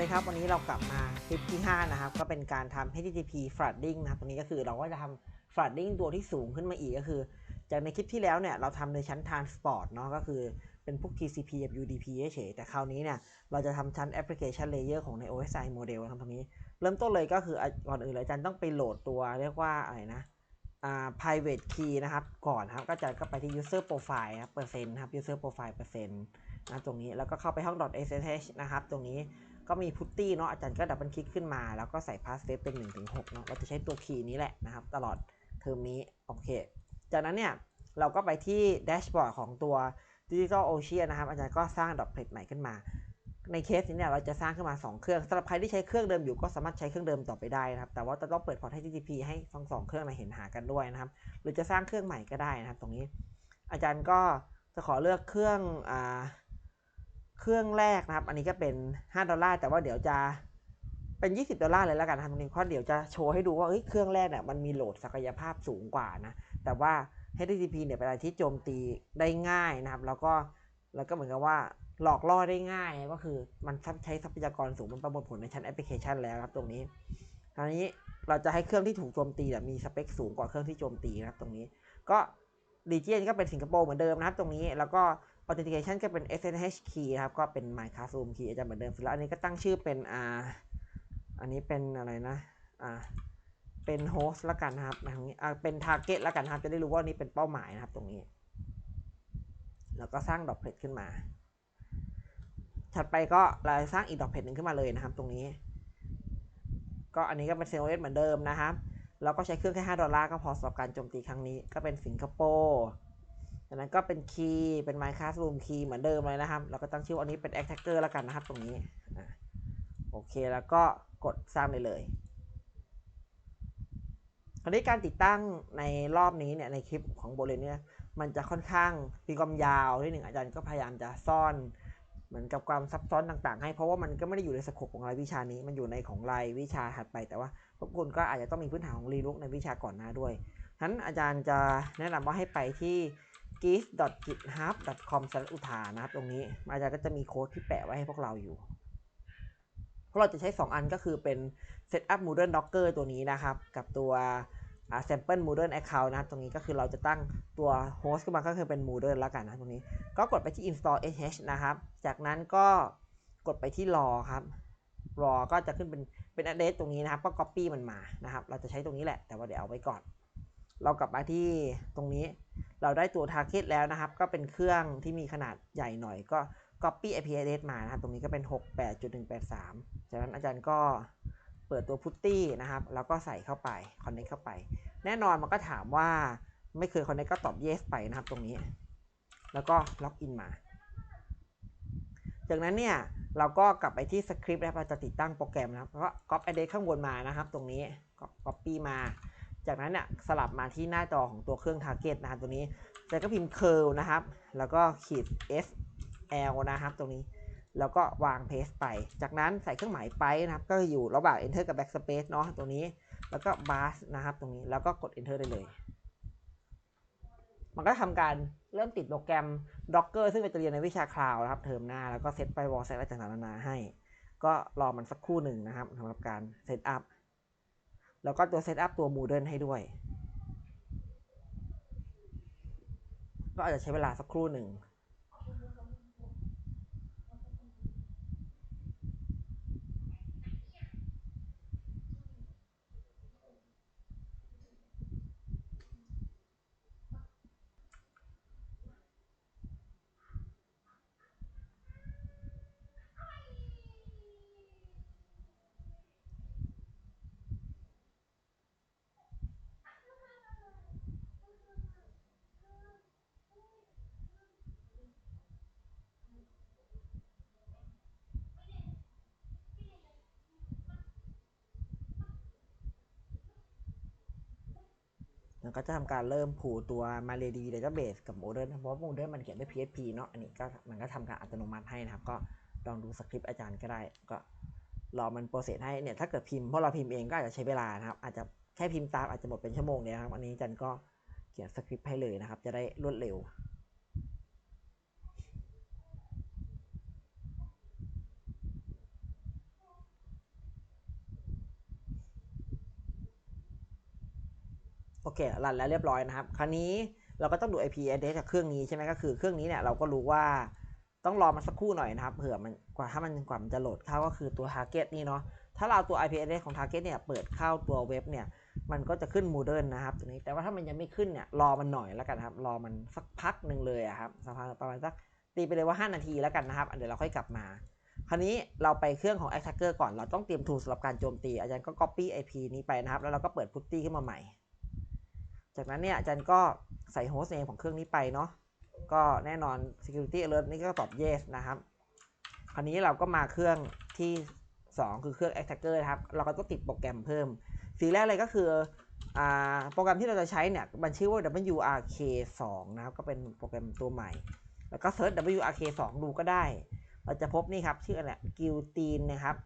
ดีครับ วันนี้เรากลับมาคลิปที่ 5 นะครับ ก็เป็นการทำ HTTP flooding นะครับตรงนี้ก็คือเราก็จะทำ flooding ตัวที่สูงขึ้นมาอีกก็คือ จากในคลิปที่แล้วเนี่ยเราทำในชั้น transport เนาะก็คือเป็นพวก TCP กับ UDP เฉยแต่คราวนี้เนี่ยเราจะทำชั้น application layer ของใน OSI model นะครับตรงนี้ เริ่มต้นเลยก็คือก่อนอื่นเลยอาจารย์ต้องไปโหลดตัวเรียกว่าอะไรนะ private key นะครับ ก่อนครับก็จะก็ไปที่ user profile นะครับเปอร์เซ็นต์นะครับ user profile เปอร์เซ็นต์นะตรงนี้แล้วก็เข้าไปห้อง .ssh นะครับ ตรงนี้ ก็มี putty เนาะอาจารย์ก็ดับเบิลคลิกขึ้นมา แล้วก็ใส่ password เป็น1ถึง6เนาะเราจะใช้ตัว key นี้แหละนะครับ ตลอดเทอมนี้ โอเค จากนั้นเนี่ยเราก็ไปที่แดชบอร์ดของตัว Digital Ocean นะครับ อาจารย์ก็สร้าง dotnet ใหม่ขึ้นมา ในเคสนี้เนี่ยเราจะสร้างขึ้นมา 2 เครื่องสำหรับใครที่ใช้เครื่องเดิมอยู่ก็สามารถใช้เครื่องเดิมต่อไปได้นะครับ แต่ว่าจะต้องเปิดพอร์ต HTTP ให้ทั้งสองเครื่องมาเห็นหากันด้วยนะครับ หรือจะสร้างเครื่องใหม่ก็ได้นะครับ ตรงนี้ อาจารย์ก็จะขอเลือกเครื่องอ่า เครื่องแรกนะครับ อันนี้ก็เป็น 5 ดอลลาร์ แต่ว่าเดี๋ยวจะเป็น 20 ดอลลาร์เลยแล้วกันนะครับตรงนี้เพราะเดี๋ยวจะโชว์ให้ดูว่าเฮ้ยเครื่องแรกเนี่ยมันมีโหลดศักยภาพสูงกว่านะ แต่ว่า HTTP เนี่ยเป็นอะไรที่โจมตีได้ง่ายนะครับ แล้วก็แล้วก็เหมือนกับว่าหลอกล่อได้ง่าย ก็คือมันใช้ทรัพยากรสูงมันประมวลผลในชั้นแอปพลิเคชันแล้วครับตรงนี้คราวนี้เราจะให้เครื่องที่ถูกโจมตีมีสเปคสูงกว่าเครื่องที่โจมตีนะครับตรงนี้ ก็ region ก็เป็นสิงคโปร์เหมือนเดิมนะครับตรงนี้แล้วก็ authentication ก็เป็น SSH key นะครับ ก็เป็น my classroom key อาจารย์เหมือนเดิมแล้วอันนี้ก็ตั้งชื่อเป็นอ่าอันนี้เป็นอะไรนะอ่าเป็นโฮสต์ละกันนะครับตรงนี้อ่าเป็น target ละกันนะครับ จะได้รู้ว่านี่เป็นเป้าหมายนะครับตรงนี้ แล้วก็สร้างดอกเพลขึ้นมา ถัดไปก็เราสร้างอีกดอกเพลหนึ่งขึ้นมาเลยนะครับ ตรงนี้ ก็อันนี้ก็เป็นเซลล์เหมือนเดิมนะครับเราก็ใช้เครื่องแค่ 5 ดอลลาร์ก็พอสำหรับการโจมตีครั้งนี้ ก็เป็นสิงคโปร์ จากนั้นก็เป็นคีย์เป็น My Classroom Key เหมือนเดิมเลยนะครับ เราก็ตั้งชื่อว่าอันนี้เป็น Attacker แล้วกันนะครับ ตรงนี้โอเคแล้วก็กดสร้างได้เลยคราวนี้การติดตั้งในรอบนี้เนี่ยในคลิปของโบเลนเนี่ยมันจะค่อนข้างมีความยาวนิดหนึ่งอาจารย์ก็พยายามจะซ่อนเหมือนกับความซับซ้อนต่างๆ ให้เพราะว่ามันก็ไม่ได้อยู่ในสโคปของรายวิชานี้มันอยู่ในของรายวิชาถัดไป แต่ว่าพวกคุณก็อาจจะต้องมีพื้นฐานของรีลุกในวิชาก่อนหน้าด้วยฉะนั้นอาจารย์จะแนะนำว่าให้ไปที่ gis.github.com อุทานะครับตรงนี้อาจารย์ก็จะมีโค้ดที่แปะไว้ให้พวกเราอยู่เพราะเราจะใช้ 2 อันก็คือเป็น setup modern docker ตัวนี้นะครับ กับตัว sample modern account นะครับตรงนี้ก็คือเราจะตั้งตัว host ขึ้นมาก็คือเป็น modern แล้วกันนะตรงนี้ ก็กดไปที่ install sh นะครับ จากนั้นก็กดไปที่ raw ครับ raw ก็จะขึ้นเป็นเป็น address ตรงนี้นะครับ ก็ copy มันมานะครับ เราจะใช้ตรงนี้แหละ แต่ว่าเดี๋ยวเอาไว้ก่อน เรากลับมาที่ตรงนี้ เราได้ตัว target แล้วนะครับ ก็เป็นเครื่องที่มีขนาดใหญ่หน่อยก็ copy IP address มานะครับ ตรงนี้ก็เป็น 68.183 จากนั้นอาจารย์ก็เปิดตัว putty นะครับ แล้วก็ใส่เข้าไป connect เข้าไป แน่นอนมันก็ถามว่าไม่เคย connect ก็ตอบ yes ไปนะครับตรงนี้ แล้วก็ล็อกอินมา จากนั้นเนี่ยเราก็กลับไปที่สคริปต์นะครับเราจะติดตั้งโปรแกรมนะครับก็ก๊อป address ข้างบนมานะครับ ตรงนี้ก็ copy มา จากนั้นเนี่ยสลับมาที่หน้าจอของตัวเครื่อง target นะครับตัวนี้แล้วก็พิมพ์ curl นะครับ แล้วก็ขีด s l นะครับตรงนี้ แล้วก็วาง paste ไป จากนั้นใส่เครื่องหมายไปนะครับ ก็อยู่ระหว่าง enter กับ backspace นาะตรงนี้ แล้วก็ bar นะครับตรงนี้ แล้วก็กด enter ได้เลย มันก็ทำการเริ่มติดโปรแกรม Docker ซึ่งเราจะเรียนในวิชา Cloud นะครับ เทอมหน้า แล้วก็เซตไปวอลเซตอะไรต่างๆนานาให้ ก็รอมันสักครู่หนึ่งนะครับสำหรับการเซตอัพ แล้วก็ตัวเซตอัพตัว Moodle ให้ด้วย ก็อาจจะใช้เวลาสักครู่หนึ่ง มันก็จะทำการเริ่มผูตัว MariaDB Database กับ Modern นะเพราะว่า Modern มันเขียนด้วย PHP เนาะอันนี้ก็มันก็ทำการอัตโนมัติให้นะครับ ก็ลองดูสคริปต์อาจารย์ก็ได้ ก็รอมันโปรเซสให้เนี่ยถ้าเกิดพิมพ์เพราะเราพิมพ์เองก็อาจจะใช้เวลานะครับ อาจจะแค่พิมพ์ตามอาจจะหมดเป็นชั่วโมงเลยนะครับ อันนี้อาจารย์ก็เขียนสคริปต์ให้เลยนะครับ จะได้รวดเร็ว เครันแล้วเรียบร้อยนะครับ คราวนี้เราก็ต้องดู IP address จากเครื่องนี้ใช่ไหมก็คือเครื่องนี้เนี่ยเราก็รู้ว่าต้องรอมันสักครู่หน่อยนะครับเผื่อมันกว่าถ้ามันกว่ามันจะโหลดเข้าก็คือตัว target นี่เนาะถ้าเราตัว IP address ของ target เนี่ยเปิดเข้าตัวเว็บเนี่ยมันก็จะขึ้น Moodle นะครับตัวนี้แต่ว่าถ้ามันยังไม่ขึ้นเนี่ยรอมันหน่อยแล้วกันครับรอมันสักพักหนึ่งเลยอะครับสักพักประมาณสักตีไปเลยว่า 5 นาทีแล้วกันนะครับเดี๋ยวเราค่อยกลับมา คราวนี้เราไปเครื่องของ attacker ก่อนเราต้องเตรียม tool สำหรับการโจมตี อาจารย์ก็ copy IP นี้ไปนะครับ แล้วเราก็เปิด putty ขึ้นมาใหม่ จากนั้นเนี่ยอาจารย์ก็ใส่ host name ของเครื่องนี้ไปเนาะก็แน่นอน security alert นี่ก็ตอบ yes นะครับ คราวนี้เราก็มาเครื่องที่ 2 คือเครื่อง attacker นะครับ เราก็ต้องติดโปรแกรมเพิ่มสิ่งแรกเลยก็คือโปรแกรมที่เราจะใช้เนี่ยมันชื่อว่า WRK2 นะครับ ก็เป็นโปรแกรมตัวใหม่ แล้วก็เซิร์ช WRK2 ดูก็ได้ เราจะพบนี่ครับ ชื่ออะไรกิลตีนนะครับ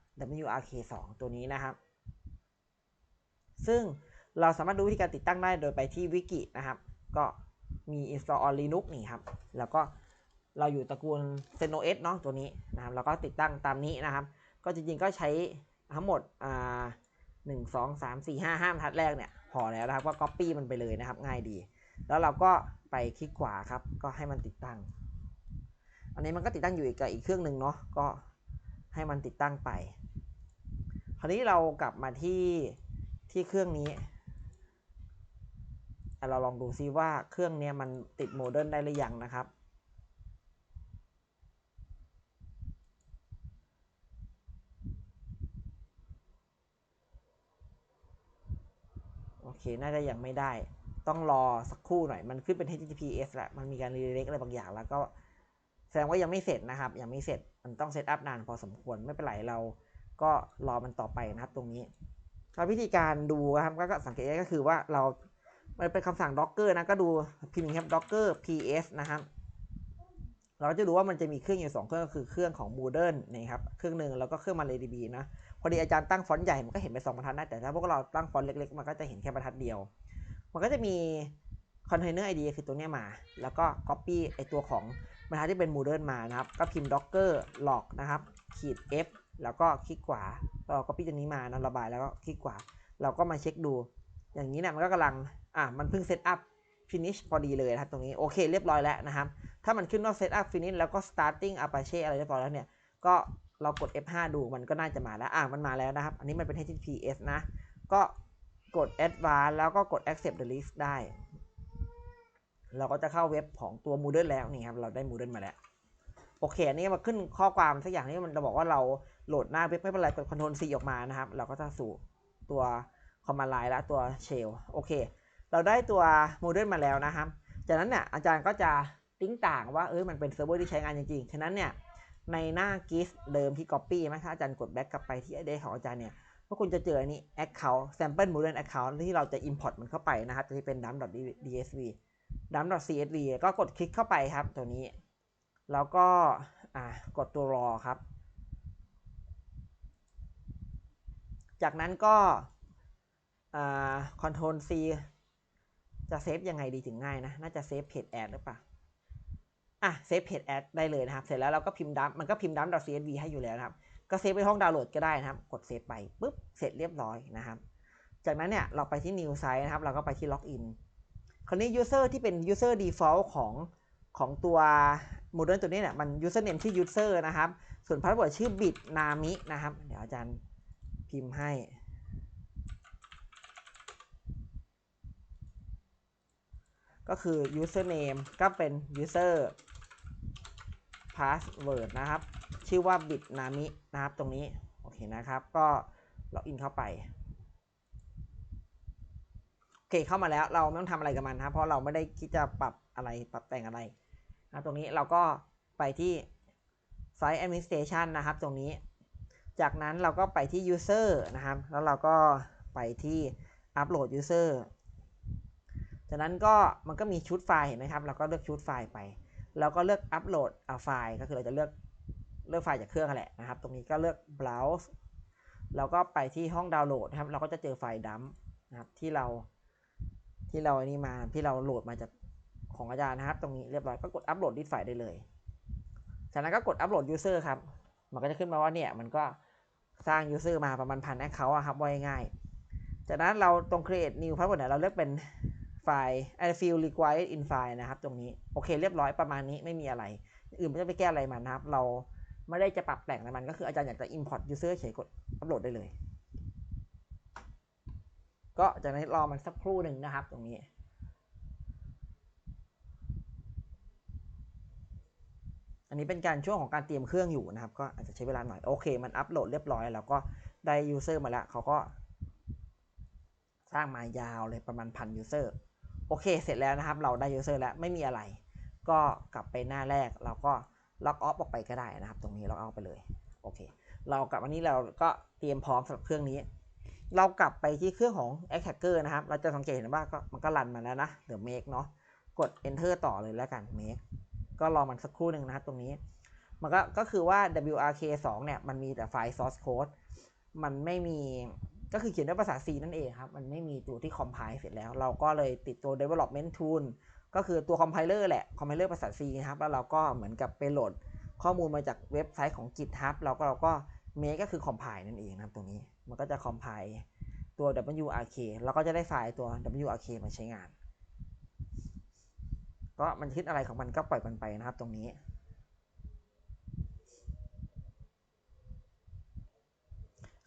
WRK2 ตัวนี้นะครับ ซึ่ง เราสามารถดูวิธีการติดตั้งได้โดยไปที่วิกินะครับ ก็มี install on Linux นี่ครับ แล้วก็เราอยู่ตระกูล ZenOS เนาะตัวนี้นะครับแล้วก็ติดตั้งตามนี้นะครับ ก็จริงๆก็ใช้ทั้งหมดอ่าหนึ่งสองสามสี่ห้าห้าบรรทัดแรกเนี่ยพอแล้วนะครับ ก็ copy มันไปเลยนะครับ ง่ายดี แล้วเราก็ไปคลิกขวาครับ ก็ให้มันติดตั้ง อันนี้มันก็ติดตั้งอยู่อีกกับอีกเครื่องหนึ่งเนาะ ก็ให้มันติดตั้งไป คราวนี้เรากลับมาที่ที่เครื่องนี้ เราลองดูซิว่าเครื่องนี้มันติดโมเดิร์นได้หรือยังนะครับโอเค น่าจะยังไม่ได้ ต้องรอสักครู่หน่อย มันขึ้นเป็น HTTPS แหละ มันมีการรีเล็กอะไรบางอย่าง แล้วก็แสดงว่ายังไม่เสร็จนะครับ ยังไม่เสร็จ มันต้องเซตอัพนานพอสมควร ไม่เป็นไร เราก็รอมันต่อไปนะครับตรงนี้แล้ววิธีการดูนะครับ ก็สังเกตได้ก็คือว่าเรา มันเป็นคำสั่ง docker นะ ก็ดูพิมพ์ครับ docker ps นะครับ เราจะดูว่ามันจะมีเครื่องอยู่สองเครื่องก็คือเครื่องของ Moodle นะครับ เครื่องหนึ่งแล้วก็เครื่อง MariaDB นะ พอดีอาจารย์ตั้งฟอนต์ใหญ่ มันก็เห็นไปสองบรรทัดนะแต่ถ้าพวกเราตั้งฟอนต์เล็กๆ มันก็จะเห็นแค่บรรทัดเดียว มันก็จะมี container id คือตัวนี้มา แล้วก็ copy ไอตัวของบรรทัดที่เป็น Moodle มานะครับ ก็พิมพ์ docker log นะครับขีด f แล้วก็คลิกขวาเรา copy ตัวนี้มานะระบายแล้วก็คลิกขวา เราก็มาเช็คดู อย่างนี้เนี่ยมันก็กำลัง อะมันเพิ่งเซตอัพ finish พอดีเลยนะครับตรงนี้โอเคเรียบร้อยแล้วนะครับ ถ้ามันขึ้นว่า set up finish แล้วก็ starting apache อะไรเรียบร้อยแล้วเนี่ยก็เรากด F5 ดูมันก็น่าจะมาแล้ว อะมันมาแล้วนะครับ อันนี้มันเป็น HTTPS นะ ก็กด advanced แล้วก็กด accept the list ได้ เราก็จะเข้าเว็บของตัว Moodle แล้วนี่ครับเราได้ Moodle มาแล้ว โอเค อันนี้มาขึ้นข้อความสักอย่างนี้มันจะบอกว่าเราโหลดหน้าเว็บไม่เป็นไรกด Ctrl C ออกมานะครับ เราก็จะสู่ตัว command line และตัว shell โอเค เราได้ตัว Moodle มาแล้วนะครับ จากนั้นเนี่ยอาจารย์ก็จะติ้งต่างว่าเออมันเป็นเซิร์ฟเวอร์ที่ใช้งานจริงๆ ฉะนั้นเนี่ยในหน้า GIF เดิมที่ Copy ไหมถ้าอาจารย์กด back กลับไปที่ ID ของอาจารย์เนี่ยพวกคุณจะเจออันนี้ account sample Moodle account ที่เราจะ import มันเข้าไปนะครับจะเป็น dump.dsv dump.csv ก็กดคลิกเข้าไปครับตัวนี้ แล้วก็อ่ากดตัวรอครับ จากนั้นก็อ่า ctrl C จะเซฟยังไงดีถึงง่ายนะ น่าจะเซฟเพจแอดหรือเปล่า อะเซฟเพจแอดได้เลยนะครับ เสร็จแล้วเราก็พิมพ์ดัมมันก็พิมพ์ดัม .csv ให้อยู่แล้วนะครับ ก็เซฟไปห้องดาวน์โหลดก็ได้นะครับ กดเซฟไปปุ๊บ เสร็จเรียบร้อยนะครับ จากนั้นเนี่ยเราไปที่ new site นะครับ เราก็ไปที่ login คราวนี้ user ที่เป็น user default ของของตัว Moodle ตัวนี้เนี่ยมัน username ที่ user นะครับ ส่วน password ชื่อ bit nami นะครับ เดี๋ยวอาจารย์พิมพ์ให้ ก็คือ username ก็เป็น user password นะครับ ชื่อว่า bitnami นะครับตรงนี้ โอเคนะครับ ก็ล็อกอินเข้าไป โอเคเข้ามาแล้วเราไม่ต้องทำอะไรกับมันนะเพราะเราไม่ได้คิดจะปรับอะไรปรับแต่งอะไรนะตรงนี้เราก็ไปที่ site administration นะครับตรงนี้ จากนั้นเราก็ไปที่ user นะครับ แล้วเราก็ไปที่ upload user จากนั้นก็มันก็มีชุดไฟล์เห็นไหมครับ เราก็เลือกชุดไฟล์ไป แล้วก็เลือกอัปโหลดเอาไฟล์ ก็คือเราจะเลือกเลือกไฟล์จากเครื่องแหละนะครับ ตรงนี้ก็เลือก browse แล้วก็ไปที่ห้องดาวน์โหลดนะครับ เราก็จะเจอไฟล์ดัมนะครับที่เราที่เราอันนี้มาที่เราโหลดมาจากของอาจารย์นะครับ ตรงนี้เรียบร้อยก็กดอัปโหลดดิสไฟล์ได้เลย จากนั้นก็กดอัปโหลด user ครับ มันก็จะขึ้นมาว่าเนี่ยมันก็สร้าง user มาประมาณพันแอคเคาท์ครับว่าง่ายจากนั้นเราตรง create new password เนี่ยเราเลือกเป็น ไฟล์ I feel required in file นะครับ ตรงนี้ โอเค เรียบร้อยประมาณนี้ไม่มีอะไร อื่นไม่ต้องไปแก้อะไรมันนะครับ เราไม่ได้จะปรับแต่งอะไรมันก็คืออาจารย์อยากจะ import user เฉยกดอัปโหลดได้เลย ก็จากนั้นรอมันสักครู่หนึ่งนะครับ ตรงนี้อันนี้เป็นการช่วงของการเตรียมเครื่องอยู่นะครับ ก็อาจจะใช้เวลาหน่อย โอเค มันอัปโหลดเรียบร้อยแล้วก็ได้ user มาแล้ว เขาก็สร้างมายาวเลยประมาณพัน user โอ อเคเสร็จแล้วนะครับ เราได้ user แล้วไม่มีอะไร ก็กลับไปหน้าแรกเราก็ล็อกออฟออกไปก็ได้นะครับ ตรงนี้ล็อกออฟไปเลยโอเคเรากลับวันนี้เราก็เตรียมพร้อมสำหรับเครื่องนี้ เรากลับไปที่เครื่องของ a c k Hacker นะครับ เราจะสังเกตเห็นว่าก็มันก็รันมาแล้วนะเดี๋ยว make เนาะกด enter ต่อเลยแล้วกัน make ก็รอมันสักครู่หนึ่งนะครับตรงนี้ มันก็ก็คือว่า WRK 2เนี่ยมันมีแต่ไฟล์ source code มันไม่มี ก็คือเขียนด้วยภาษา C นั่นเองครับ มันไม่มีตัวที่ compile เสร็จแล้ว เราก็เลยติดตัว development tool ก็คือตัว compiler แหละ compiler ภาษา C นะครับ แล้วเราก็เหมือนกับไปโหลดข้อมูลมาจากเว็บไซต์ของ GitHub เราก็เราก็ make ก็คือ compile นั่นเองนะครับตรงนี้ มันก็จะ compile ตัว WRK แล้วก็จะได้ไฟล์ตัว WRK มาใช้งาน ก็มันคิดอะไรของมันก็ปล่อยมันไปนะครับตรงนี้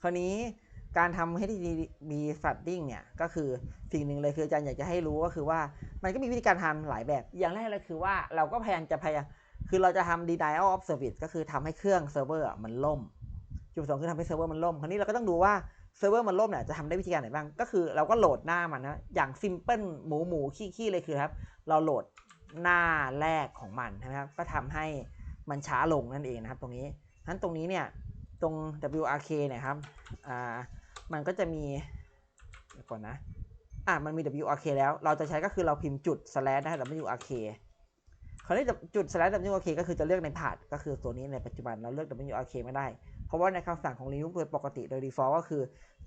คราวนี้ การทำให้ดีมีฟัดดิ้งเนี่ยก็คือสิ่งหนึ่งเลยคืออาจารย์อยากจะให้รู้ก็คือว่ามันก็มีวิธีการทำหลายแบบ อย่างแรกเลยคือว่าเราก็พยายามจะพยายามคือเราจะทำ denial of service ก็คือทำให้เครื่องเซิร์ฟเวอร์มันล่ม จุดประสงค์คือทำให้เซิร์ฟเวอร์มันล่ม คราวนี้เราก็ต้องดูว่าเซิร์ฟเวอร์มันล่มเนี่ยจะทำได้วิธีการไหนบ้าง ก็คือเราก็โหลดหน้ามันนะ อย่างซิมเพิลหมูหมูขี้ๆเลยคือครับ เราโหลดหน้าแรกของมันนะครับ ก็ทำให้มันช้าลงนั่นเองนะครับ ตรงนี้ทั้นตรงนี้เนี่ยตรง WRK เนี่ยครับอ่า มันก็จะมีเดี๋ยวก่อนนะ อะมันมี WRK แล้ว เราจะใช้ก็คือเราพิมพ์จุด slash นะ WRK คราวนี้จุด slash WRK ก็คือจะเลือกในพาดก็คือตัวนี้ในปัจจุบันเราเลือก WRK ไม่ได้ เพราะว่าในคำสั่งของ Linux โดยปกติโดย default ก็คือ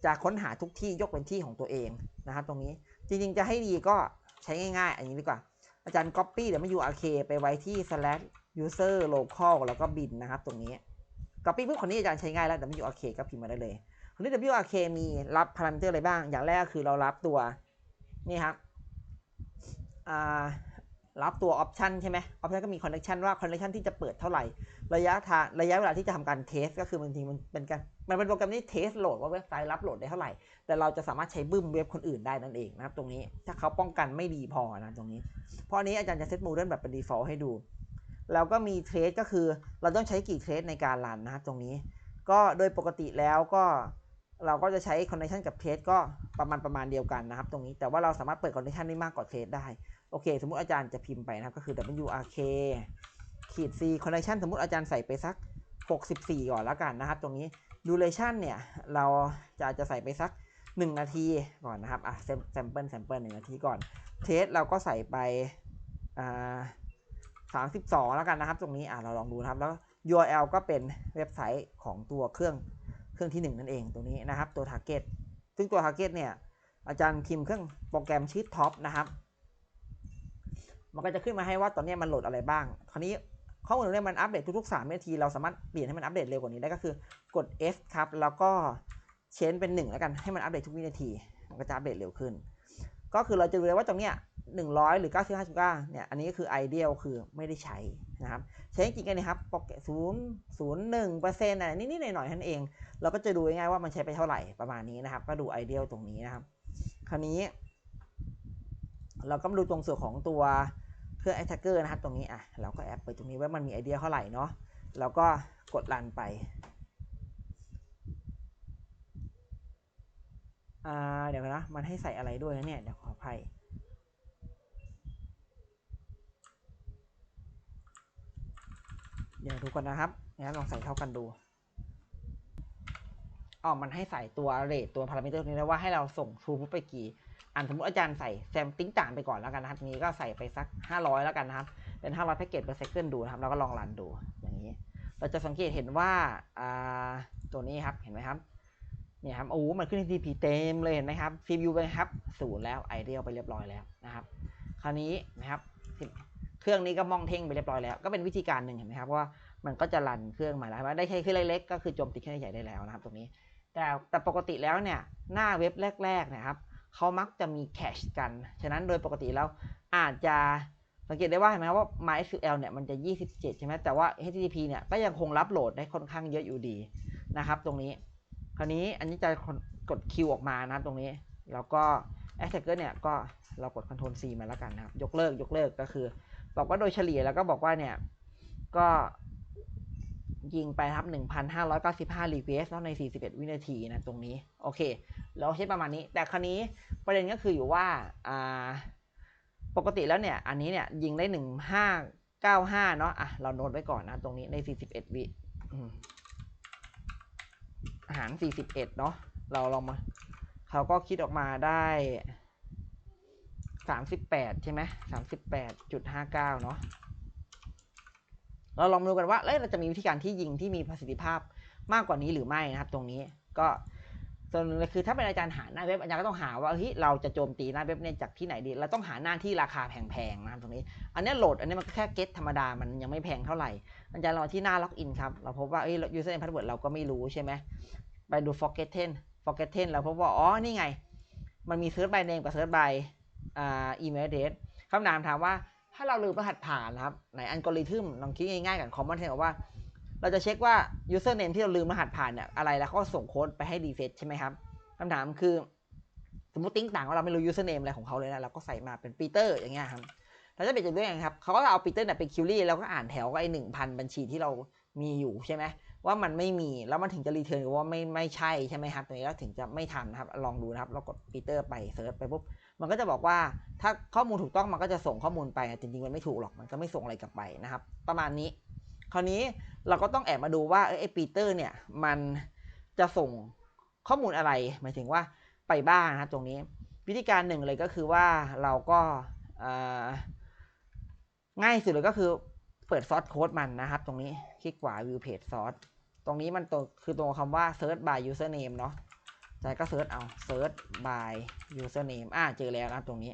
จะค้นหาทุกที่ยกเป็นที่ของตัวเองนะครับตรงนี้จริงๆจะให้ดีก็ใช้ง่ายๆ อันนี้ดีกว่า อาจารย์ copy WRK ไปไว้ที่ slash user local แล้วก็บินนะครับตรงนี้ copy ปุ๊บคนนี้อาจารย์ใช้ง่ายแล้ว WRK ก็พิมพ์มาได้เลย คราวนี้ WRK มีรับพารามิเตอร์อะไรบ้าง อย่างแรกคือเรารับตัว นี่ครับรับตัว option ใช่ไหม option ก็มี connection ว่า connection ที่จะเปิดเท่าไหร่ ระยะทางระยะเวลาที่จะทำการเทสก็คือบางทีมันเป็นการมันเป็นโปรแกรมที่เทสโหลดว่าเว็บไซต์รับโหลดได้เท่าไหร่ แต่เราจะสามารถใช้บึ้มเว็บคนอื่นได้นั่นเองนะครับ ตรงนี้ถ้าเขาป้องกันไม่ดีพอนะตรงนี้ เพราะนนี้อาจารย์จะเซตโมเดิร์นแบบเป็น default ให้ดูแล้วก็มีเทสก็คือเราต้องใช้กี่เทสในการรันนะครับตรงนี้ ก็โดยปกติแล้วก็ เราก็จะใช้ connection กับเทสก็ประมาณประมาณเดียวกันนะครับ ตรงนี้แต่ว่าเราสามารถเปิด connection ได้มากกว่าเทสได้ โอเค สมมุติอาจารย์จะพิมพ์ไปนะครับ ก็คือ WRK ขีด C connection สมมุติอาจารย์ใส่ไปสัก 64 ก่อนแล้วกันนะครับ ตรงนี้ duration เนี่ย เราจะจะใส่ไปสัก 1 นาทีก่อนนะครับอะ sample sample 1นาทีก่อนเทสเราก็ใส่ไปอ่า32 แล้วกันนะครับ ตรงนี้อะเราลองดูนะครับแล้ว URL ก็เป็นเว็บไซต์ของตัวเครื่อง เครื่องที่ 1 นั่นเองตรงนี้นะครับตัว target ซึ่งตัว target เนี่ยอาจารย์พิมพ์เครื่องโปรแกรมชื่อ top นะครับมันก็จะขึ้นมาให้ว่าตอนนี้มันโหลดอะไรบ้าง คราวนี้ข้อมูลตรงนี้มันอัปเดตทุกๆ3นาที เราสามารถเปลี่ยนให้มันอัปเดตเร็วกว่านี้ได้ก็คือกด F ครับ แล้วก็เชนเป็น 1 แล้วกันให้มันอัปเดตทุกวินาที มันก็จะอัปเดตเร็วขึ้น ก็คือเราจะดูเลยว่าตรงเนี้ย 100 หรือ95.9เนี่ย อันนี้ก็คือไอเดียลคือไม่ได้ใช้นะครับใช้จริงกันนะครับโปรแกรมศูนย์ศูนย์หนึ่งเปอร์เซ็นต์อะไรนิดๆหน่อยๆนั่นเอง เราก็จะดูง่ายๆว่ามันใช้ไปเท่าไหร่ประมาณนี้นะครับ ก็ดูไอเดียลตรงนี้นะครับ คราวนี้ เราก็มาดูตรงส่วนของตัวเครื่อง attacker นะครับ ตรงนี้อะเราก็แอปไปตรงนี้ว่ามันมีไอเดียเท่าไหร่เนาะแล้วก็กดรันไปอ่าเดี๋ยวนะมันให้ใส่อะไรด้วยนะเนี่ยเดี๋ยวขออภัย เดี๋ยวดูก่อนนะครับงั้นลองใส่เท่ากันดูอ๋อมันให้ใส่ตัวเรทตัวพารามิเตอร์นี้นะว่าให้เราส่งทรูพุไปกี่ อันสมมติอาจารย์ใส่แซมติ้งต่างไปก่อนแล้วกันนะครับ นี้ก็ใส่ไปสัก 500 แล้วกันนะครับ เป็น 500แพ็กเกจ per second ดูนะครับ แล้วก็ลองรันดูอย่างนี้ เราจะสังเกตเห็นว่าอ่าตัวนี้ครับ เห็นไหมครับ เนี่ยครับ โอ้มันขึ้น TP เต็มเลยเห็นไหมครับ CPU ไปครับศูนย์แล้วไอเดียไปเรียบร้อยแล้วนะครับ คราวนี้นะครับ เครื่องนี้ก็มองเท่งไปเรียบร้อยแล้ว ก็เป็นวิธีการหนึ่งเห็นไหมครับว่ามันก็จะรันเครื่องมาแล้วได้แค่เครื่องเล็กๆก็คือโจมตีเครื่องใหญ่ได้แล้วนะครับตรงนี้ แต่แต่ปกติแล้วเนี่ยหน้าเว็บแรกๆนะครับเขามักจะมีแคชกัน ฉะนั้นโดยปกติแล้วอาจจะสังเกตได้ว่าเห็นไหมครับว่า MySQL เนี่ยมันจะ 27 ใช่ไหมแต่ว่า HTTP เนี่ยก็ยังคงรับโหลดได้ค่อนข้างเยอะอยู่ดีนะครับ ตรงนี้ คราวนี้อันนี้จะกด Q ออกมานะครับตรงนี้ แล้วก็ Attacker เนี่ยก็เรากด Ctrl C มาแล้วกันนะครับ ยกเลิกยกเลิกก็คือ บอกว่าโดยเฉลี่ยแล้วก็บอกว่าเนี่ย ก็ยิงไปครับ 1,595 request แล้วใน 41 วินาทีนะตรงนี้ โอเค เราใช้ประมาณนี้ แต่คราวนี้ประเด็นก็คืออยู่ว่า อ่า ปกติแล้วเนี่ย อันนี้เนี่ย ยิงได้ 1595 เนาะอะ เราโน้ตไว้ก่อนนะ ตรงนี้ใน 41 วิอืมอาหาร 41 เนาะ เราลองมา เขาก็คิดออกมาได้ 38ใช่ไหม38.59เนาะเราลองมาดูกันว่าเอ้ยเราจะมีวิธีการที่ยิงที่มีประสิทธิภาพมากกว่านี้หรือไม่นะครับ ตรงนี้ก็ส่วนหนึ่งเลยคือถ้าเป็นอาจารย์หาหน้าเว็บอาจารย์ก็ต้องหาว่าเฮ้ยเราจะโจมตีหน้าเว็บเนี่ยจากที่ไหนดีเราต้องหาหน้าที่ราคาแพงๆนะครับตรงนี้ อันนี้โหลดอันนี้มันก็แค่เก็ตธรรมดามันยังไม่แพงเท่าไหร่อาจารย์รอที่หน้าล็อกอินครับเราพบว่าเอ้ย username password เราก็ไม่รู้ใช่ไหมไปดู forgotten forgotten เราพบว่าอ๋อนี่ไง มันมี search by name กับ search by อ่า email address คำถามถามว่าถ้าเราลืมรหัสผ่านนะครับในอัลกอริทึมลองคิดง่ายๆกัน common sense บอกว่า เราจะเช็คว่า username ที่เราลืมรหัสผ่านเนี่ยอะไรแล้วก็ส่งโค้ดไปให้ reset ใช่ไหมครับคำถามคือ สมมติติ้งต่างว่าเราไม่รู้ username อะไรของเขาเลยนะเราก็ใส่มาเป็นปีเตอร์อย่างเงี้ยครับเราจะเปลี่ยนด้วยยังไงครับเขาก็เอาปีเตอร์เนี่ยไปคิวรี่แล้วก็อ่านแถวก็ไอ้หนึ่งพันบัญชีที่เรามีอยู่ใช่ไหม ว่ามันไม่มีแล้วมันถึงจะรีเทิร์นว่าไม่ไม่ใช่ใช่ไหมครับตรงนี้แล้วถึงจะไม่ทำนะครับ ลองดูนะครับเรากดปีเตอร์ไปเซิร์ชไปปุ๊บมันก็จะบอกว่าถ้าข้อมูลถูกต้องมันก็จะส่งข้อมูลไปจริงๆมันไม่ถูกหรอกมันก็ไม่ส่งอะไรกลับไปนะครับ ประมาณนี้ คราวนี้เราก็ต้องแอบมาดูว่าไอ้ปีเตอร์เนี่ยมันจะส่งข้อมูลอะไร หมายถึงว่าไปบ้างนะครับตรงนี้วิธีการหนึ่งเลยก็คือว่าเราก็ง่ายสุดเลยก็คือ เปิดซอสโค้ดมันนะครับ ตรงนี้คลิกขวา view page source ตรงนี้มันตัวคือตัวคำว่า search by username เนาะใจก็เซิร์ชเอา search by username อ่าเจอแล้วนะตรงนี้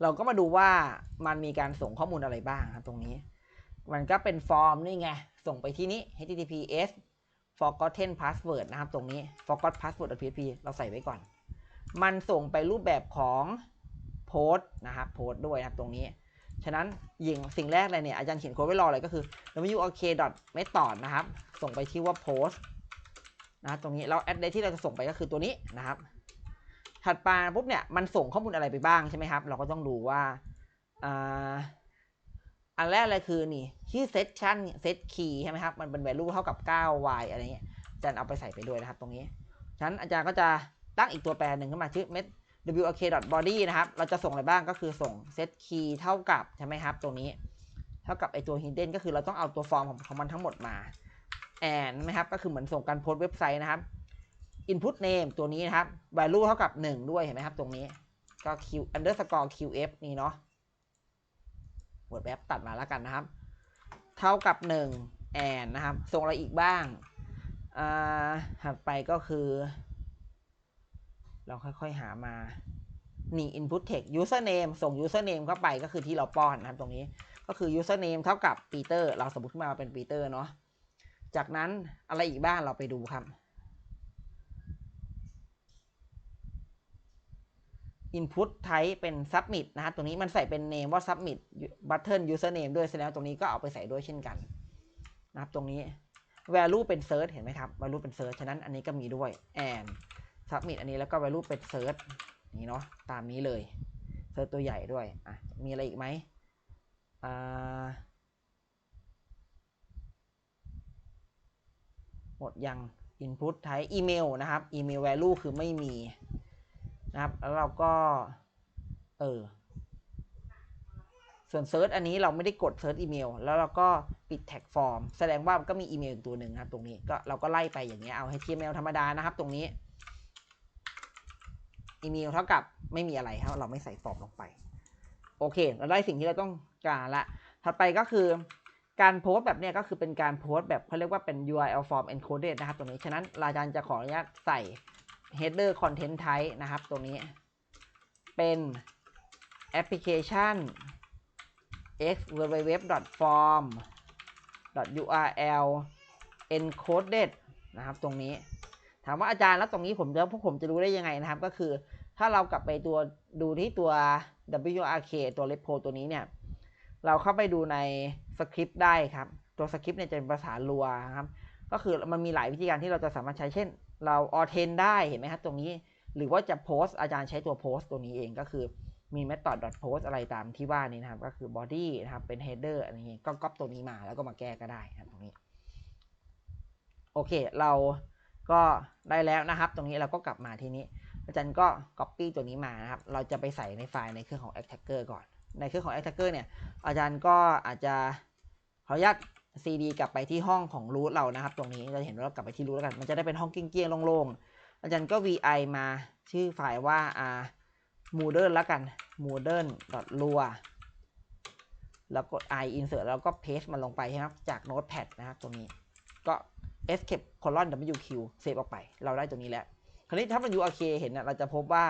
เราก็มาดูว่ามันมีการส่งข้อมูลอะไรบ้างครับตรงนี้ มันก็เป็นฟอร์มนี่ไง ส่งไปที่นี้ https forgotten password นะครับ ตรงนี้ forgot password php เราใส่ไว้ก่อน มันส่งไปรูปแบบของโพสต์นะครับโพสต์ด้วยนะครับตรงนี้ ฉะนั้นยิงสิ่งแรกเลยเนี่ยอาจารย์เขียนโค้ดไว้รอเลยก็คือ wok.method นะครับ ส่งไปที่ว่า post นะตรงนี้แล้วแอดเดที่เราจะส่งไปก็คือตัวนี้นะครับ ถัดมาปุ๊บเนี่ยมันส่งข้อมูลอะไรไปบ้างใช่ไหมครับ เราก็ต้องดูว่าอันแรกเลยคือนี่ที่เซ s ชันเซ t key ใช่ไหมครับมันเป็น value เท่ากับ 9y อะไรเงี้ยอาจารย์เอาไปใส่ไปด้วยนะครับตรงนี้ฉะนั้นอาจารย์ก็จะตั้งอีกตัวแปรหนึ่งขึ้นมาชื่อ met wok.body นะครับ เราจะส่งอะไรบ้างก็คือส่ง set key เท่ากับใช่ไหมครับ ตรงนี้ เท่ากับไอตัว hidden ก็คือเราต้องเอาตัวฟอร์มของของมันทั้งหมดมาแอนนะครับ ก็คือเหมือนส่งการโพสเว็บไซต์นะครับ input name ตัวนี้นะครับ value เท่ากับ 1 ด้วยเห็นไหมครับ ตรงนี้ ก็ q underscore qf นี่เนาะวดแบบตัดมาแล้วกันนะครับ เท่ากับ 1 and นะครับ ส่งอะไรอีกบ้าง อ่าถัดไปก็คือ เราค่อยๆหามานี่ input text username ส่ง username เข้าไปก็คือที่เราป้อนนะครับตรงนี้ก็คือ username เท่ากับ Peter เราสมมติขึ้นมาเป็น Peter เนาะจากนั้นอะไรอีกบ้างเราไปดูครับ input type เป็น submit นะครับตรงนี้มันใส่เป็น name ว่า submit button username ด้วยแสดงตรงนี้ก็เอาไปใส่ด้วยเช่นกันนะครับตรงนี้ value เป็น search เห็นไหมครับ value เป็น search ฉะนั้นอันนี้ก็มีด้วย and submit อันนี้แล้วก็ value เป็น search นี่เนาะตามนี้เลย search ตัวใหญ่ด้วยอะมีอะไรอีกไหมอ่าหมดยัง input type อีเมลนะครับ email value คือไม่มีนะครับ แล้วเราก็เออส่วน search อันนี้เราไม่ได้กด search อีเมลแล้วเราก็ปิด tag form แสดงว่ามันก็มีอีเมลอีกตัวหนึ่งนะครับ ตรงนี้ก็เราก็ไล่ไปอย่างเงี้ยเอาให้ HTML ธรรมดานะครับ ตรงนี้ อีเมลเท่ากับไม่มีอะไรครับเราไม่ใส่ฟอร์มลงไป โอเค เราได้สิ่งที่เราต้องการละ ถัดไปก็คือการโพสต์แบบนี้ก็คือเป็นการโพสต์แบบเขาเรียกว่าเป็น URL form encoded นะครับตรงนี้ ฉะนั้นอาจารย์จะขออนุญาตใส่ header content type นะครับตรงนี้ เป็น application x www form url encoded นะครับตรงนี้ ถามว่าอาจารย์แล้วตรงนี้ผมจะพวกผมจะรู้ได้ยังไงนะครับ ก็คือถ้าเรากลับไปตัวดูที่ตัว WRK ตัว Repo ตัวนี้เนี่ย เราเข้าไปดูในสคริปต์ได้ครับ ตัวสคริปต์เนี่ยจะเป็นภาษาลัวครับ ก็คือมันมีหลายวิธีการที่เราจะสามารถใช้เช่น เราออเทนได้เห็นไหมครับตรงนี้ หรือว่าจะโพสอาจารย์ใช้ตัวโพสตัวนี้เองก็คือมี method post อะไรตามที่ว่านี้นะครับ ก็คือ body นะครับ เป็น header อะไรอย่างนี้ก็ก๊อปตัวนี้มาแล้วก็มาแก้ก็ได้ครับตรงนี้ โอเค เรา ก็ได้แล้วนะครับ ตรงนี้เราก็กลับมาที่นี้ อาจารย์ก็ copy ตัวนี้มานะครับ เราจะไปใส่ในไฟล์ในเครื่องของ attacker ก่อน ในเครื่องของ attacker เนี่ย อาจารย์ก็อาจจะขออนุญาต cd กลับไปที่ห้องของ root เรานะครับ ตรงนี้เราเห็นว่าเรากลับไปที่ root แล้วกัน มันจะได้เป็นห้องเกี้ยงๆโล่งๆ อาจารย์ก็ vi มาชื่อไฟล์ว่า r modern แล้วกัน modern lua แล้วกด i insert แล้วก็ paste มันลงไปใช่ไหมครับ จาก notepad นะครับตรงนี้ ก็ escape colon wq เซฟออกไป เราได้ตรงนี้แล้ว คราวนี้ถ้ามัน urk เห็นนะเราจะพบว่า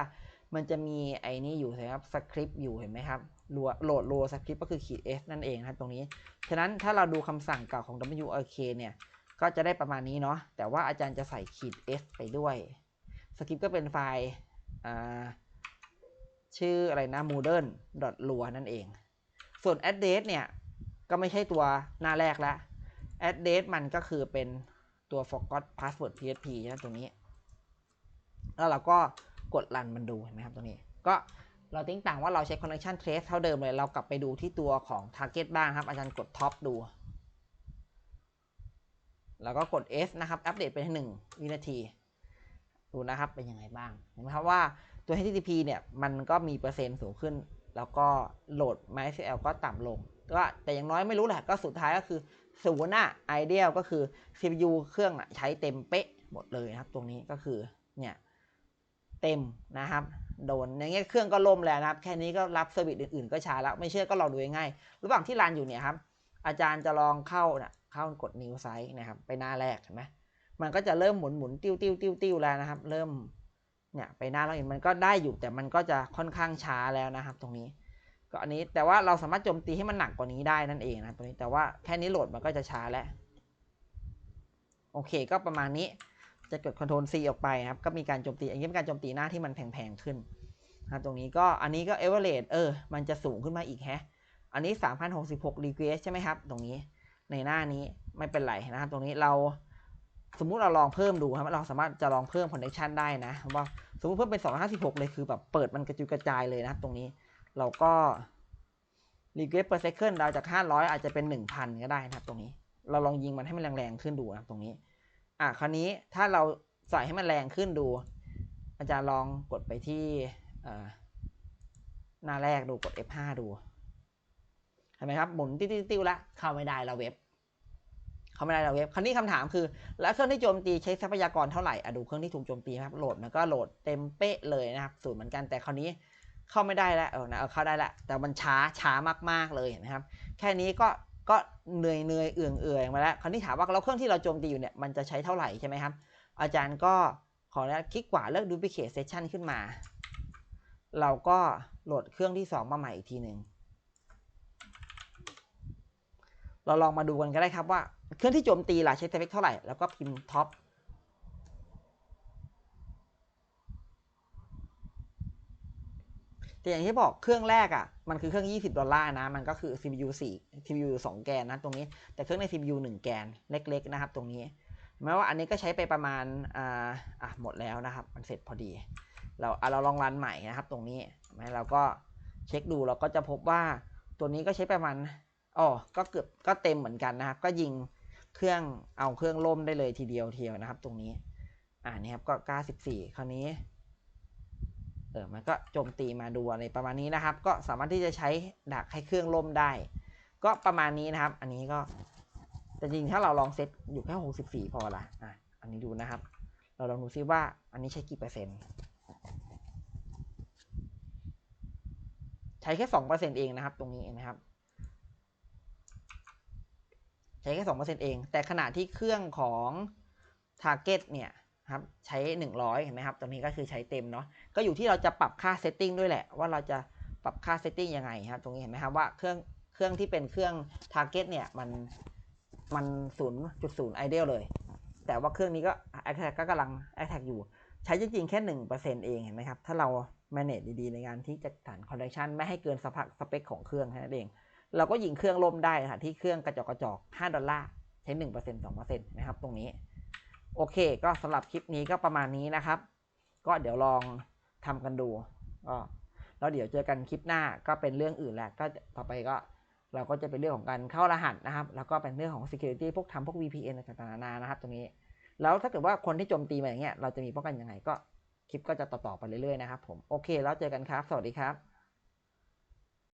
มันจะมีไอ้นี่อยู่ใช่ครับสคริปต์อยู่เห็นไหมครับโหลดโลสคริปต์ก็คือขีด s นั่นเองครับตรงนี้ ฉะนั้นถ้าเราดูคำสั่งเก่าของ wrk เนี่ย ก็จะได้ประมาณนี้เนาะ แต่ว่าอาจารย์จะใส่ขีด s ไปด้วยสคริปต์ก็เป็นไฟล์ชื่ออะไรนะ modern lua นั่นเอง ส่วน address เนี่ย ก็ไม่ใช่ตัวหน้าแรกแล้ว address มันก็คือเป็น ตัว forgot password php นะตรงนี้ แล้วเราก็กดรันมันดูเห็นไหมครับตรงนี้ ก็เราติ้งต่างว่าเราใช้ connection trace เท่าเดิมเลย เรากลับไปดูที่ตัวของ target บ้างครับ อาจารย์กด top ดู แล้วก็กด S นะครับ อัปเดตไปให้1วินาที ดูนะครับ เป็นยังไงบ้าง เห็นไหมครับว่าตัว HTTP เนี่ย มันก็มีเปอร์เซ็นต์สูงขึ้น แล้วก็โหลด MySQL ก็ต่ำลง ก็แต่อย่างน้อยไม่รู้แหละ ก็สุดท้ายก็คือ ศูนย์อะไอเดียก็คือ CPU เครื่องใช้เต็มเป๊ะหมดเลยนะครับ ตรงนี้ก็คือเนี่ยเต็มนะครับโดนอย่างเงี้ยเครื่องก็ล่มแล้วนะครับ แค่นี้ก็รับเซอร์วิสอื่นๆก็ช้าแล้วไม่เชื่อก็ลองดูง่ายๆระหว่างที่รันอยู่เนี่ยครับ อาจารย์จะลองเข้านะเข้ากด new site นะครับ ไปหน้าแรกเห็นไหมมันก็จะเริ่มหมุนหมุนติ้วติ้วติ้วติ้วแล้วนะครับ เริ่มเนี่ยไปหน้าเราเห็นมันก็ได้อยู่แต่มันก็จะค่อนข้างช้าแล้วนะครับ ตรงนี้ ก็อันนี้แต่ว่าเราสามารถโจมตีให้มันหนักกว่านี้ได้นั่นเองนะตรงนี้แต่ว่าแค่นี้โหลดมันก็จะช้าแล้ว โอเคก็ประมาณนี้จะกด Ctrl C ออกไปครับ ก็มีการโจมตีอันนี้เป็นการโจมตีหน้าที่มันแพงๆขึ้นนะตรงนี้ก็อันนี้ก็ average เออ มันจะสูงขึ้นมาอีกแฮะ อันนี้ 3,066 request ใช่ไหมครับ ตรงนี้ในหน้านี้ไม่เป็นไรนะครับ ตรงนี้เราสมมุติเราลองเพิ่มดูครับ เราสามารถจะลองเพิ่ม connection ได้นะว่าสมมติเพิ่มเป็น 256 เลยคือแบบเปิดมันกระจุยกระจายเลยนะครับตรงนี้ เราก็ request per second เราจาก 500 อาจจะเป็น 1,000 ก็ได้นะครับ ตรงนี้ เราลองยิงมันให้มันแรงๆขึ้นดูนะครับตรงนี้ อะคราวนี้ถ้าเราใส่ให้มันแรงขึ้นดู อาจารย์ลองกดไปที่หน้าแรกดูกด F5 ดูเห็นไหมครับหมุนติ้วๆแล้วเข้าไม่ได้เราเว็บ เข้าไม่ได้เราเว็บคราวนี้คำถามคือ แล้วเครื่องที่โจมตีใช้ทรัพยากรเท่าไหร่อะดูเครื่องที่ถูกโจมตีครับโหลดมันก็โหลดเต็มเป๊ะเลยนะครับสูตรเหมือนกันแต่คราวนี้ เข้าไม่ได้แล้วเออนะเออเข้าได้แล้วแต่มันช้าช้ามากๆเลยนะครับ แค่นี้ก็ก็เหนื่อยเหนื่อยเอื่องเอื่อยมาแล้วคราวนี้ถามว่าเราเครื่องที่เราโจมตีอยู่เนี่ยมันจะใช้เท่าไหร่ใช่ไหมครับ อาจารย์ก็ขออนุญาตคลิกขวาเลือก duplicate session ขึ้นมา เราก็โหลดเครื่องที่ 2 มาใหม่อีกทีหนึ่งเราลองมาดูกันก็ได้ครับว่าเครื่องที่โจมตีล่ะใช้เปคเท่าไหร่ แล้วก็พิมพ์ท็อป แต่อย่างที่บอกเครื่องแรกอะมันคือเครื่อง 20 ดอลลาร์นะ มันก็คือ CPU 4 CPU 2 แกนนะตรงนี้ แต่เครื่องใน CPU 1 แกนเล็ก ๆ นะครับ ตรงนี้แม้ว่าอันนี้ก็ใช้ไปประมาณอ่าอะหมดแล้วนะครับ มันเสร็จพอดี เราอะเราลองรันใหม่นะครับ ตรงนี้ไหมเราก็เช็คดูเราก็จะพบว่าตัวนี้ก็ใช้ประมาณอ๋อก็เกือบก็เต็มเหมือนกันนะครับ ก็ยิงเครื่องเอาเครื่องล่มได้เลยทีเดียวเทียวนะครับ ตรงนี้อ่านี่ครับก็ 94 คราวนี้ เออมันก็โจมตีมาดูอะไรประมาณนี้นะครับ ก็สามารถที่จะใช้ดักให้เครื่องล่มได้ ก็ประมาณนี้นะครับ อันนี้ก็แต่จริงถ้าเราลองเซตอยู่แค่64พอละอะอันนี้ดูนะครับ เราลองดูซิว่าอันนี้ใช้กี่เปอร์เซ็นต์ใช้แค่2%เองนะครับ ตรงนี้นะครับ ใช้แค่2%เอง แต่ขณะที่เครื่องของ Target เนี่ย ครับใช้ 100 เห็นไหมครับ ตรงนี้ก็คือใช้เต็มเนาะ ก็อยู่ที่เราจะปรับค่าเซตติ้งด้วยแหละ ว่าเราจะปรับค่าเซตติ้งยังไงครับ ตรงนี้เห็นไหมครับว่าเครื่องเครื่องที่เป็นเครื่อง Target เนี่ยมันมัน0.0 ideal เดียลย แต่ว่าเครื่องนี้ก็ Attack ก็กำลัง Attack อยู่ ใช้จริงๆ แค่หนึ่งเปอร์เซ็นเองเห็นไหมครับ ถ้าเรา manage ดีๆ ในการที่จะตัด connection ไม่ให้เกินสภาพสเปคของเครื่องแค่นั้นเอง เราก็ยิงเครื่องล่มได้ค่ะที่เครื่องกระจอกกระจอก5ดอลลาร์ใช้ 1% 2%นะครับตรงนี้ โอเค ก็สำหรับคลิปนี้ก็ประมาณนี้นะครับ ก็เดี๋ยวลองทำกันดูก็แล้วเดี๋ยวเจอกันคลิปหน้าก็เป็นเรื่องอื่นแหละก็ต่อไปก็เราก็จะเป็นเรื่องของการเข้ารหัสนะครับ แล้วก็เป็นเรื่องของ security พวกทำพวก VPN ต่างๆนานานะครับ ตรงนี้ แล้วถ้าเกิดว่าคนที่โจมตีมาอย่างเงี้ยเราจะมีป้องกันยังไงก็คลิปก็จะต่อๆไปเรื่อยๆนะครับผมโอเค แล้วเจอกันครับ สวัสดีครับ